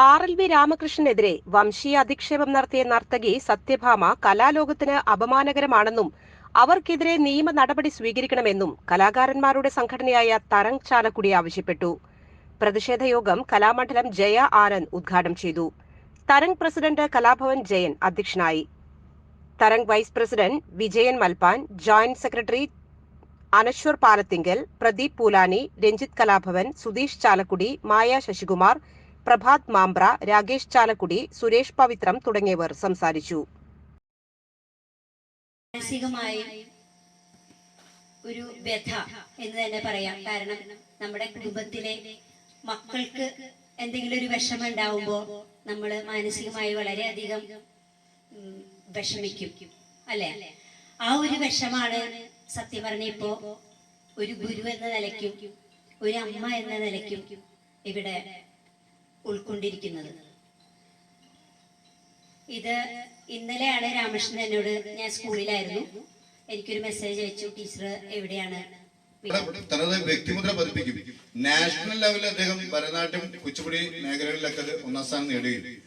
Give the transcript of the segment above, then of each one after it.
R L V രാമകൃഷ്ണനെതിരെ വംശീയ അധിക്ഷേപം നടത്തിയ നർത്തകി സത്യഭാമ കലാലോകത്തിന് അപമാനകരമാണെന്നും അവർക്കെതിരെ നിയമ നടപടി സ്വീകരിക്കണമെന്നും കലാകാരന്മാരുടെ സംഘടനയായ തരംഗ് ചാലക്കുടി ആവശ്യപ്പെട്ടു. പ്രതിഷേധ യോഗം കലാമണ്ഡലം ജയ ആനന്ദ് ഉദ്ഘാടനം ചെയ്തു. തരംഗ് പ്രസിഡന്റ് കലാഭവൻ ജയൻ അധ്യക്ഷനായി. Tharang vice president Vijayan Malpan joint secretary Anashwar Palathingal Pradeep Poolani Ranjith Kalabhavan Sudheesh Chalakudy Maya Sasikumar Prabhath Mambra Rakesh Chalakudy Suresh Pavithram തുടങ്ങിയവർ സംസാരിച്ചു. മാനസികമായി ഒരു വ്യഥ എന്ന് തന്നെ പറയാം. കാരണം നമ്മുടെ കുടുംബത്തിലെ മക്കൾക്ക് എന്തെങ്കിലും ഒരു വിഷമം ഉണ്ടാവുമ്പോൾ നമ്മൾ മാനസികമായി വളരെയധികം വിഷമിക്കും. അല്ലെ? ആ ഒരു വിഷമാണ് സത്യം പറഞ്ഞ ഇപ്പോ ഒരു ഗുരു എന്ന നിലയ്ക്കും ഒരു അമ്മ എന്ന നിലയ്ക്കും ഇവിടെ ഉൾക്കൊണ്ടിരിക്കുന്നത്. ഇത് ഇന്നലെയാണ് രാമകൃഷ്ണൻ എന്നോട് ഞാൻ സ്കൂളിലായിരുന്നു. എനിക്കൊരു മെസ്സേജ് അയച്ചു. ടീച്ചർ എവിടെയാണ്? വ്യക്തിമുദ്ര പതിപ്പിക്കും. നാഷണൽ ലെവലിൽ അദ്ദേഹം ഭരതനാട്യം കുച്ചിപ്പുടി മേഖലകളിലൊക്കെ ഒന്നാം സ്ഥാനം നേടുകയും.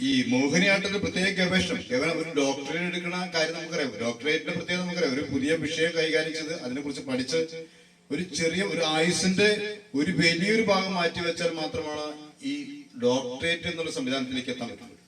ഈ മോഹിനിയാട്ടത്തിന്റെ പ്രത്യേക ഗവേഷണം. കേവലം ഒരു ഡോക്ടറേറ്റ് എടുക്കുന്ന കാര്യം നമുക്കറിയാം. ഡോക്ടറേറ്റിന്റെ പ്രത്യേകത നമുക്കറിയാം. ഒരു പുതിയ വിഷയം കൈകാര്യം ചെയ്ത് അതിനെക്കുറിച്ച് പഠിച്ച് ഒരു ചെറിയ ഒരു ആയുസിന്റെ ഒരു വലിയൊരു ഭാഗം മാറ്റി വെച്ചാൽ മാത്രമാണ് ഈ ഡോക്ടറേറ്റ് എന്നുള്ള സംവിധാനത്തിലേക്ക് എത്താൻ പറ്റുന്നത്